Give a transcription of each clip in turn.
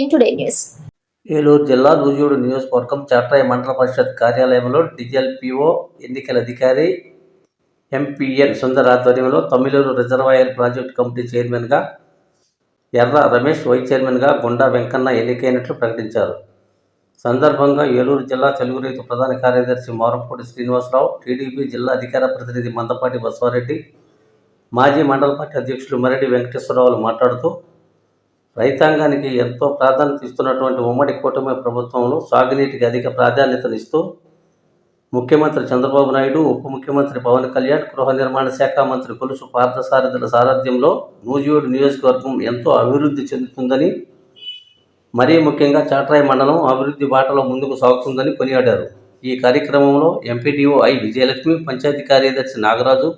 Nine today news Eluru జిల్లా నూజివీడు నియోజకవర్గం చాట్రాయ మండల పరిషత్ కార్యాలయంలో డిజిఎల్పిఓ ఎన్నికల అధికారి ఎంపీఎన్ సుందర్ ఆధ్వర్యంలో తమిళూరు రిజర్వాయర్ ప్రాజెక్టు కమిటీ చైర్మన్గా ఎర్ర రమేష్ వైస్ చైర్మన్గా గుండా వెంకన్న ఎన్నికైనట్లు ప్రకటించారు. సందర్భంగా ఏలూరు జిల్లా తెలుగు రైతు ప్రధాన కార్యదర్శి మారంపూడి శ్రీనివాసరావు టీడీపీ జిల్లా అధికార ప్రతినిధి మందపాటి బసవారెడ్డి మాజీ మండల పార్టీ అధ్యక్షులు మరెడ్డి వెంకటేశ్వరరావులు మాట్లాడుతూ రైతాంగానికి ఎంతో ప్రాధాన్యత ఇస్తున్నటువంటి ఉమ్మడి కూటమి ప్రభుత్వంలో సాగునీటికి అధిక ప్రాధాన్యతనిస్తూ ముఖ్యమంత్రి చంద్రబాబు నాయుడు ఉప ముఖ్యమంత్రి పవన్ కళ్యాణ్ గృహ నిర్మాణ శాఖ మంత్రి కొలుసు పార్థసారథుల సారథ్యంలో నూజివీడు నియోజకవర్గం ఎంతో అభివృద్ధి చెందుతుందని మరీ ముఖ్యంగా చాట్రాయి మండలం అభివృద్ధి బాటలో ముందుకు సాగుతుందని కొనియాడారు. ఈ కార్యక్రమంలో ఎంపీడీఓ ఐ విజయలక్ష్మి పంచాయతీ కార్యదర్శి నాగరాజు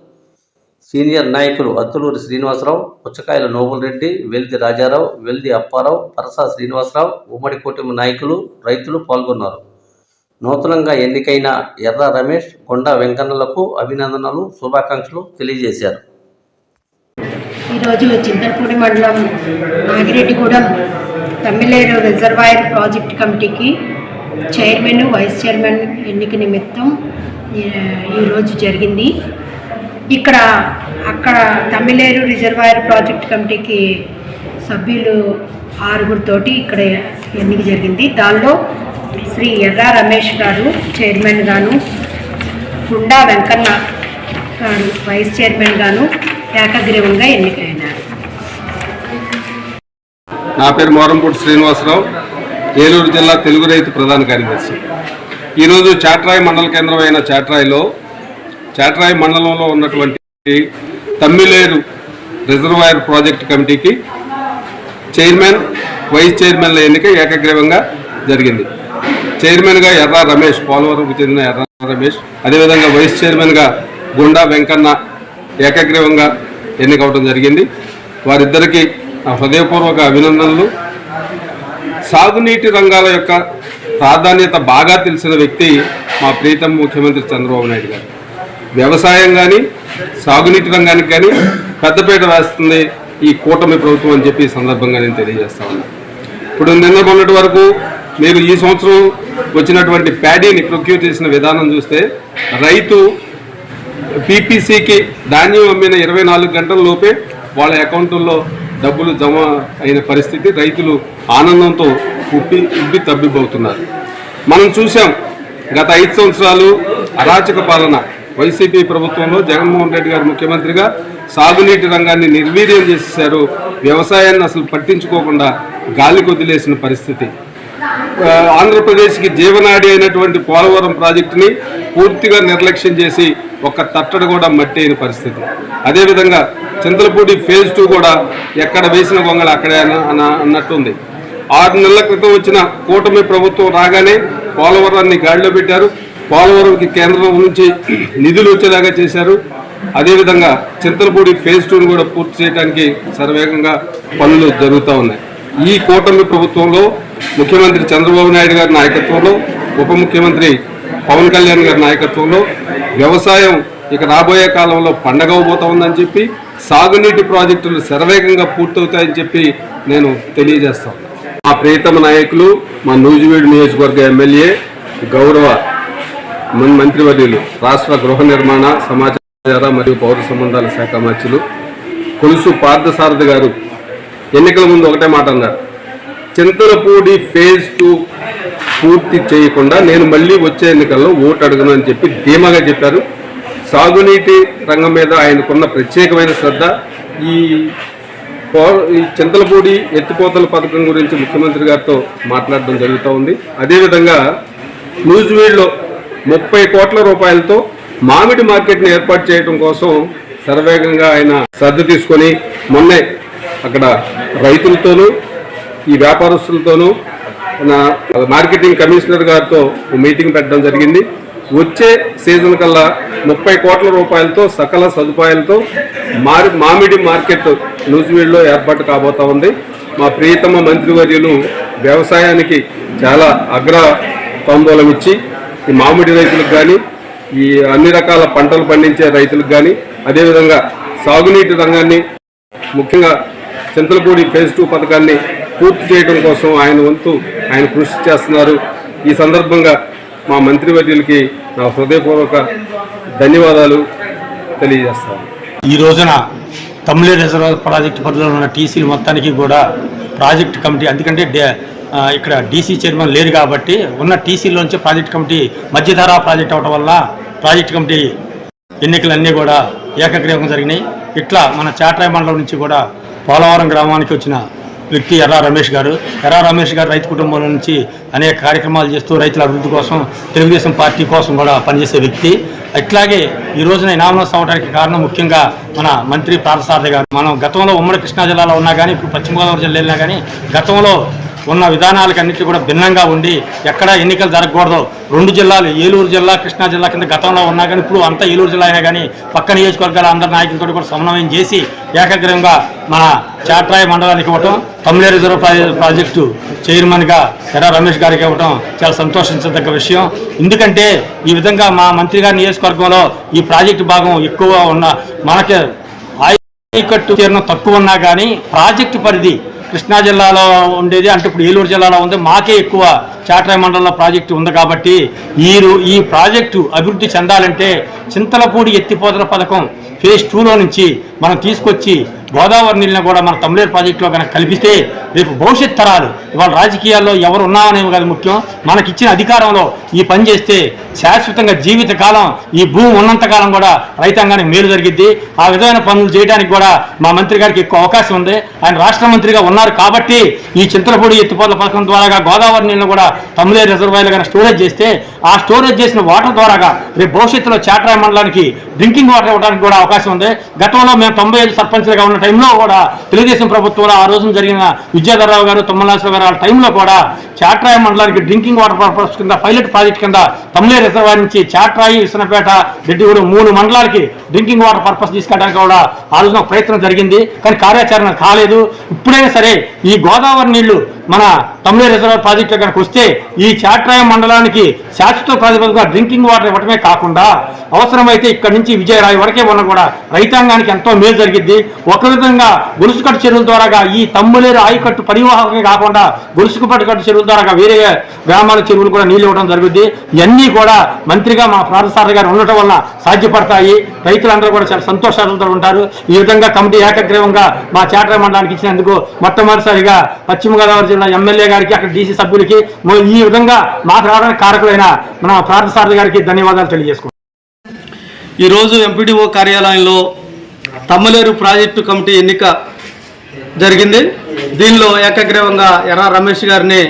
సీనియర్ నాయకులు అత్తులూరి శ్రీనివాసరావు పుచ్చకాయల నోబుల్ రెడ్డి వెల్ది రాజారావు వెల్ది అప్పారావు పరసా శ్రీనివాసరావు ఉమ్మడి కూటమి నాయకులు రైతులు పాల్గొన్నారు. నూతనంగా ఎన్నికైన ఎర్ర రమేష్ కొండా వెంకన్నలకు అభినందనలు శుభాకాంక్షలు తెలియజేశారు. ఈరోజు చింతలపూడి మండలం నాగిరెడ్డిగూడెం తమ్మిలేరు రిజర్వాయర్ ప్రాజెక్ట్ కమిటీకి చైర్మన్ వైస్ చైర్మన్ ఎన్నిక నిమిత్తం ఈ- ఈరోజు జరిగింది. ఇక్కడ అక్కడ తమిళేరు రిజర్వాయర్ ప్రాజెక్ట్ కమిటీకి సభ్యులు ఆరుగురితోటి ఇక్కడ ఎన్నిక జరిగింది. దానిలో శ్రీ ఎర్రా రమేష్ గారు చైర్మన్ గాను గుండా వెంకన్న గారు వైస్ చైర్మన్ గాను ఏకగ్రీవంగా ఎన్నికైనారు. నా పేరు మోరంపూడి శ్రీనివాసరావు ఏలూరు జిల్లా తెలుగు రైతు ప్రధాన కార్యదర్శి. ఈరోజు చాట్రాయి మండల కేంద్రమైన చాట్రాయిలో చాట్రాయి మండలంలో ఉన్నటువంటి తమ్మిలేరు రిజర్వాయర్ ప్రాజెక్ట్ కమిటీకి చైర్మన్ వైస్ చైర్మన్ల ఎన్నిక ఏకగ్రీవంగా జరిగింది. చైర్మన్గా ఎర్ర రమేష్ పోలవరంకు చెందిన ఎర్ర రమేష్ అదేవిధంగా వైస్ చైర్మన్గా గుండా వెంకన్న ఏకగ్రీవంగా ఎన్నికవడం జరిగింది. వారిద్దరికీ హృదయపూర్వక అభినందనలు. సాగునీటి రంగాల యొక్క ప్రాధాన్యత బాగా తెలిసిన వ్యక్తి మా ప్రీతం ముఖ్యమంత్రి చంద్రబాబు నాయుడు గారు. వ్యవసాయం కానీ సాగునీటి రంగానికి కానీ పెద్దపేట వేస్తుంది ఈ కూటమి ప్రభుత్వం అని చెప్పి సందర్భంగా నేను తెలియజేస్తా ఇప్పుడు నిన్న మొన్నటి వరకు మీరు ఈ సంవత్సరం వచ్చినటువంటి ప్యాడీని ప్రొక్యూర్ చేసిన విధానం చూస్తే రైతు పీపీసీకి ధాన్యం అమ్మిన ఇరవై నాలుగు గంటల లోపే వాళ్ళ అకౌంట్లో డబ్బులు జమ అయిన పరిస్థితి రైతులు ఆనందంతో ఉప్పి ఉబ్బి తబ్బిబ్బవుతున్నారు మనం చూసాం గత ఐదు సంవత్సరాలు అరాచక పాలన వైసీపీ ప్రభుత్వంలో జగన్మోహన్ రెడ్డి గారు ముఖ్యమంత్రిగా సాగునీటి రంగాన్ని నిర్వీర్యం చేసేశారు. వ్యవసాయాన్ని అసలు పట్టించుకోకుండా గాలి వదిలేసిన పరిస్థితి. ఆంధ్రప్రదేశ్కి జీవనాడి అయినటువంటి పోలవరం ప్రాజెక్టుని పూర్తిగా నిర్లక్ష్యం చేసి ఒక్క తట్టడు కూడా మట్టి అయిన పరిస్థితి. అదేవిధంగా చింతలపూడి ఫేజ్ టూ కూడా ఎక్కడ వేసిన గొంగళ అక్కడే అన్న- అన్నట్టుంది. ఆరు నెలల క్రితం వచ్చిన కూటమి ప్రభుత్వం రాగానే పోలవరాన్ని గాడిలో పెట్టారు. పోలవరంకి కేంద్రం నుంచి నిధులు వచ్చేలాగా చేశారు. అదేవిధంగా చింతలపూడి ఫేజ్ టూను కూడా పూర్తి చేయడానికి శరవేగంగా పనులు జరుగుతూ ఉన్నాయి. ఈ కూటమి ప్రభుత్వంలో ముఖ్యమంత్రి చంద్రబాబు నాయుడు గారి నాయకత్వంలో ఉప ముఖ్యమంత్రి పవన్ కళ్యాణ్ గారి నాయకత్వంలో వ్యవసాయం ఇక రాబోయే కాలంలో పండగ అవబోతా ఉందని చెప్పి సాగునీటి ప్రాజెక్టులు శరవేగంగా పూర్తవుతాయని చెప్పి నేను తెలియజేస్తాను మా ప్రియతమ నాయకులు మా నూజివీడు నియోజకవర్గ ఎమ్మెల్యే గౌరవ మున్ మంత్రివర్యులు రాష్ట్ర గృహ నిర్మాణ సమాచార మరియు పౌర సంబంధాల శాఖ మంత్రులు కొలుసు పార్థసారథి గారు ఎన్నికల ముందు ఒకటే మాట అన్నారు. చింతలపూడి ఫేజ్ టూ పూర్తి చేయకుండా నేను మళ్ళీ వచ్చే ఎన్నికల్లో ఓటు అడుగును అని చెప్పి ధీమాగా చెప్పారు. సాగునీటి రంగం మీద ఆయనకున్న ప్రత్యేకమైన శ్రద్ధ. ఈ ఈ చింతలపూడి ఎత్తిపోతల పథకం గురించి ముఖ్యమంత్రి గారితో మాట్లాడడం జరుగుతూ ఉంది. అదేవిధంగా న్యూజివీడ్లో ముప్పై కోట్ల రూపాయలతో మామిడి మార్కెట్ని ఏర్పాటు చేయడం కోసం శరవేగంగా ఆయన శ్రద్ధ తీసుకొని మొన్నే అక్కడ రైతులతోనూ ఈ వ్యాపారస్తులతోనూ నా మార్కెటింగ్ కమిషనర్ గారితో మీటింగ్ పెట్టడం జరిగింది. వచ్చే సీజన్ కల్లా ముప్పై కోట్ల రూపాయలతో సకల సదుపాయాలతో మారి మామిడి మార్కెట్ నూజివీడులో ఏర్పాటు కాబోతా ఉంది. మా ప్రియతమ మంత్రివర్యులు వ్యవసాయానికి చాలా అగ్ర తాంబూలం ఇచ్చి ఈ మామిడి రైతులకు కానీ ఈ అన్ని రకాల పంటలు పండించే రైతులకు కానీ అదేవిధంగా సాగునీటి రంగాన్ని ముఖ్యంగా చింతలపూడి ఫేజ్ టూ పథకాన్ని పూర్తి చేయడం కోసం ఆయన వంతు ఆయన కృషి చేస్తున్నారు. ఈ సందర్భంగా మా మంత్రివర్యులకి నా హృదయపూర్వక ధన్యవాదాలు తెలియజేస్తాను. ఈ రోజున తమిళ రిజర్వ్ ప్రాజెక్టు పరిధిలో ఉన్న టీసీలు మొత్తానికి కూడా ప్రాజెక్ట్ కమిటీ ఎందుకంటే డే- ఇక్కడ డీసీ చైర్మన్ లేరు కాబట్టి ఉన్న టీసీలోంచి ప్రాజెక్ట్ కమిటీ మధ్యధారా ప్రాజెక్ట్ అవడం వల్ల ప్రాజెక్ట్ కమిటీ ఎన్నికలన్నీ కూడా ఏకగ్రీవంగా జరిగినాయి. ఇట్లా మన చాట్రాయ మండలం నుంచి కూడా పోలవరం గ్రామానికి వచ్చిన వ్యక్తి ఎర్రా రమేష్ గారు ఎర్రా రమేష్ గారు రైతు కుటుంబం నుంచి అనేక కార్యక్రమాలు చేస్తూ రైతుల అభివృద్ధి కోసం తెలుగుదేశం పార్టీ కోసం కూడా పనిచేసే వ్యక్తి. అట్లాగే ఈ రోజున నామినేషన్ అవడానికి కారణం ముఖ్యంగా మన మంత్రి పార్థసారథి గారు. మనం గతంలో ఉమ్మడి కృష్ణా జిల్లాలో ఉన్నా కానీ ఇప్పుడు పశ్చిమ గోదావరి జిల్లా వెళ్ళినా కానీ గతంలో ఉన్న విధానాలకన్నింటి కూడా భిన్నంగా ఉండి ఎక్కడ ఎన్నికలు జరగకూడదు. రెండు జిల్లాలు ఏలూరు జిల్లా కృష్ణా జిల్లా కింద గతంలో ఉన్నా కానీ ఇప్పుడు అంతా ఏలూరు జిల్లా అయినా కానీ పక్క నియోజకవర్గాల అందరి నాయకులతో కూడా సమన్వయం చేసి ఏకగ్రీవంగా మన చాట్రాయ మండలానికి ఇవ్వటం తమిళ రిజర్వ్ ప్రాజెక్టు చైర్మన్గా ఎర్ర రమేష్ గారికి ఇవ్వటం చాలా సంతోషించదగ్గ విషయం. ఎందుకంటే ఈ విధంగా మా మంత్రి గారి నియోజకవర్గంలో ఈ ప్రాజెక్టు భాగం ఎక్కువ ఉన్న మనకి ఆయకట్టు తీరణం తక్కువ ఉన్నా కానీ ప్రాజెక్టు పరిధి కృష్ణా జిల్లాలో ఉండేది. అంటే ఇప్పుడు ఏలూరు జిల్లాలో ఉంది. మాకే ఎక్కువ చాట్రాయ మండలంలో ప్రాజెక్టు ఉంది కాబట్టి ఈ ఈ ప్రాజెక్టు అభివృద్ధి చెందాలంటే చింతలపూడి ఎత్తిపోతల పథకం ఫేజ్ టూలో నుంచి మనం తీసుకొచ్చి గోదావరి నీళ్ళని కూడా మన తమిళేరు ప్రాజెక్టులో కనుక కల్పిస్తే రేపు భవిష్యత్ తరాలు ఇవాళ రాజకీయాల్లో ఎవరు ఉన్నామనేవి కాదు ముఖ్యం. మనకిచ్చిన అధికారంలో ఈ పని చేస్తే శాశ్వతంగా జీవితకాలం ఈ భూమి ఉన్నంతకాలం కూడా రైతాంగానికి మేలు జరిగిద్ది. ఆ విధమైన పనులు చేయడానికి కూడా మా మంత్రి గారికి ఎక్కువ అవకాశం ఉంది. ఆయన రాష్ట్ర మంత్రిగా ఉన్నారు కాబట్టి ఈ చింతలపూడి ఎత్తిపోతల పథకం ద్వారా గోదావరి నీళ్ళని కూడా తమిళే రిజర్వాయర్లు కానీ స్టోరేజ్ చేస్తే ఆ స్టోరేజ్ చేసిన వాటర్ ద్వారాగా రేపు భవిష్యత్తులో చాట్రాయ మండలానికి డ్రింకింగ్ వాటర్ ఇవ్వడానికి కూడా అవకాశం ఉంది. గతంలో మేము తొంభై ఐదు సర్పంచ్లుగా ఉన్న టైంలో కూడా తెలుగుదేశం ప్రభుత్వంలో ఆ రోజున జరిగిన విద్యాధరరావు గారు తుమ్మలాశ్వర గారు ఆ టైంలో కూడా చాట్రాయ మండలానికి డ్రింకింగ్ వాటర్ పర్పస్ కింద పైలట్ ప్రాజెక్ట్ కింద తమిళ రిజర్వాయర్ నుంచి చాట్రాయి విసనపేట రెడ్డిగూడెం మూడు మండలాలకి డ్రింకింగ్ వాటర్ పర్పస్ తీసుకెళ్ళడానికి కూడా ఆలోచన ప్రయత్నం జరిగింది. కానీ కార్యాచరణ కాలేదు. ఇప్పుడైనా సరే ఈ గోదావరి నీళ్ళు మన తమిళ రిజర్వాయర్ ప్రాజెక్టు కనుక వస్తే ఈ చాట్రాయ మండలానికి శాశ్వత ప్రాతిపదికగా డ్రింకింగ్ వాటర్ ఇవ్వటమే కాకుండా అవసరమైతే ఇక్కడి నుంచి విజయరాయి వరకే ఉన్న కూడా రైతాంగానికి ఎంతో మేలు జరిగిద్ది ఒక విధంగా గొలుసుకట్టు చెరువుల ద్వారాగా ఈ తమ్ములేరు ఆయకట్టు పరివాహకమే కాకుండా గొలుసుకట్టు చెరువుల ద్వారా వేరే గ్రామాల చెరువులు కూడా నీళ్ళు ఇవ్వడం జరుగుద్ది. ఇవన్నీ కూడా మంత్రిగా మా ప్రార్థసారి గారు ఉండటం వల్ల సాధ్యపడతాయి. రైతులందరూ కూడా చాలా సంతోషాలతో ఉంటారు. ఈ విధంగా కమిటీ ఏకగ్రీవంగా మా చేటర మండలానికి ఇచ్చినందుకు మొట్టమొదటిసారిగా పశ్చిమ గోదావరి జిల్లా ఎమ్మెల్యే గారికి అక్కడ డీసీ సభ్యులకి ఈ విధంగా మాకు రావడానికి కారకులైన మన ప్రార్థసారథి గారికి ధన్యవాదాలు తెలియజేసుకుంటాం ఈరోజు ఎంపీడీఓ కార్యాలయంలో తమ్మలేరు ప్రాజెక్టు కమిటీ ఎన్నిక జరిగింది. దీనిలో ఏకగ్రీవంగా ఎర్ర రమేష్ గారిని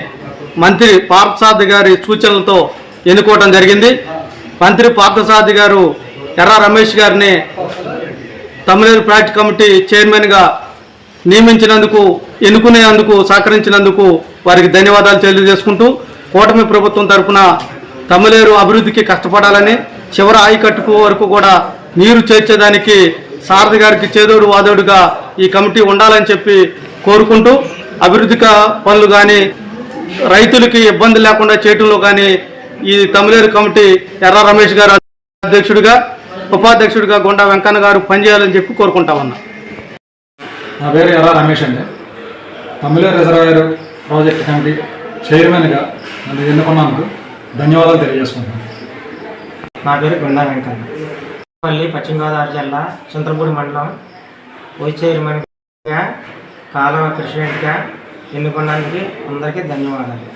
మంత్రి పార్థసారథి గారి సూచనలతో ఎన్నుకోవడం జరిగింది. మంత్రి పార్థసారథి గారు ఎర్ర రమేష్ గారిని తమిళనాడు ప్రాజెక్ట్ కమిటీ చైర్మన్గా నియమించినందుకు ఎన్నుకునేందుకు సహకరించినందుకు వారికి ధన్యవాదాలు తెలియజేసుకుంటూ కూటమి ప్రభుత్వం తరఫున తమిళేరు అభివృద్ధికి కష్టపడాలని చివరి ఆయకట్టుకు వరకు కూడా నీరు చేర్చేదానికి సారథి గారికి చేదోడు వాదోడుగా ఈ కమిటీ ఉండాలని చెప్పి కోరుకుంటూ అభివృద్ధి పనులు కానీ రైతులకి ఇబ్బంది లేకుండా చేయటంలో కానీ ఈ తమిళేరు కమిటీ ఎర్ర రమేష్ గారు అధ్యక్షుడిగా ఉపాధ్యక్షుడిగా గుండా వెంకన్న గారు పనిచేయాలని చెప్పి కోరుకుంటా ఉన్నా. నా పేరు ఎర్ర రమేష్ అండి. తమిళ రిజర్వాయర్ ప్రాజెక్ట్ కమిటీ చైర్మన్గా నన్ను ఎన్నుకున్నందుకు ధన్యవాదాలు తెలియజేసుకుంటున్నాను. నా పేరు గుండా వెంకన్న. పల్లి పశ్చిమ గోదావరి జిల్లా చింతలపూడి మండలం. వైస్ చైర్మన్గా కాలువ ప్రెసిడెంట్గా ఎన్నుకోవడానికి అందరికీ ధన్యవాదాలు.